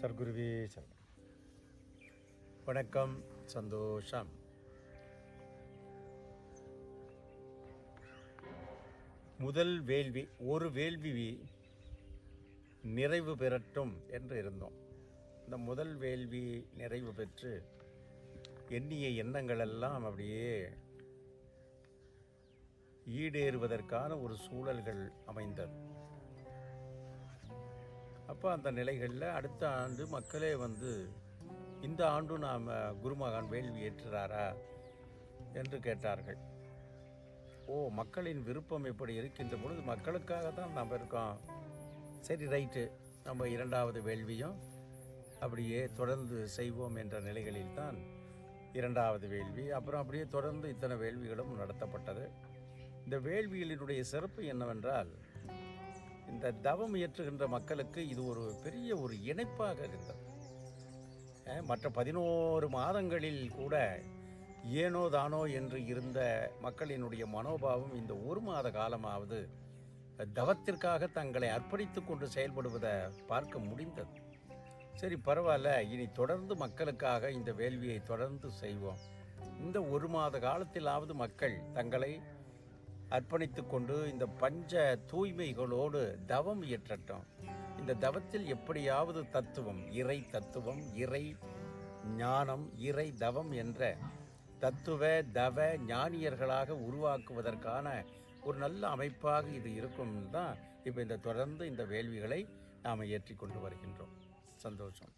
சர்க்குருவே சரணம் வணக்கம் சந்தோஷம். முதல் வேள்வி ஒரு வேள்வி நிறைவு பெறட்டும் என்று இருந்தோம். இந்த முதல் வேள்வி நிறைவு பெற்று எண்ணிய எண்ணங்கள் எல்லாம் அப்படியே ஈடேறுவதற்கான ஒரு சூழல்கள் அமைந்தது. அப்போ அந்த நிலைகளில் அடுத்த ஆண்டு மக்களே வந்து இந்த ஆண்டு நாம் குருமகான் வேள்வி ஏற்றுறாரா என்று கேட்டார்கள். ஓ மக்களின் விருப்பம் இப்படி இருக்கின்ற பொழுது மக்களுக்காக தான் நாம் இருக்கோம். சரி ரைட்டு. நம்ம இரண்டாவது வேள்வியும் அப்படியே தொடர்ந்து செய்வோம் என்ற நிலைகளில் தான் இரண்டாவது வேள்வி. அப்புறம் அப்படியே தொடர்ந்து இத்தனை வேள்விகளும் நடத்தப்பட்டது. இந்த வேள்விகளினுடைய சிறப்பு என்னவென்றால் இந்த தவம் இயற்றுகின்ற மக்களுக்கு இது ஒரு பெரிய ஒரு இணைப்பாக இருந்தது. மற்ற பதினோரு மாதங்களில் கூட ஏனோ தானோ என்று இருந்த மக்களினுடைய மனோபாவம் இந்த ஒரு மாத காலமாவது தவத்திற்காக தங்களை அர்ப்பணித்து கொண்டு செயல்படுவதை பார்க்க முடிந்தது. சரி பரவாயில்ல இனி தொடர்ந்து மக்களுக்காக இந்த வேள்வியை தொடர்ந்து செய்வோம். இந்த ஒரு மாத காலத்திலாவது மக்கள் தங்களை அர்ப்பணித்து கொண்டு இந்த பஞ்ச தூய்மைகளோடு தவம் இயற்றட்டும். இந்த தவத்தில் எப்படியாவது தத்துவம் இறை தத்துவம் இறை ஞானம் இறை தவம் என்ற தத்துவ தவ ஞானியர்களாக உருவாக்குவதற்கான ஒரு நல்ல அமைப்பாக இது இருக்கும் தான் இப்போ இந்த தொடர்ந்து இந்த வேள்விகளை நாம் ஏற்றி கொண்டு வருகின்றோம். சந்தோஷம்.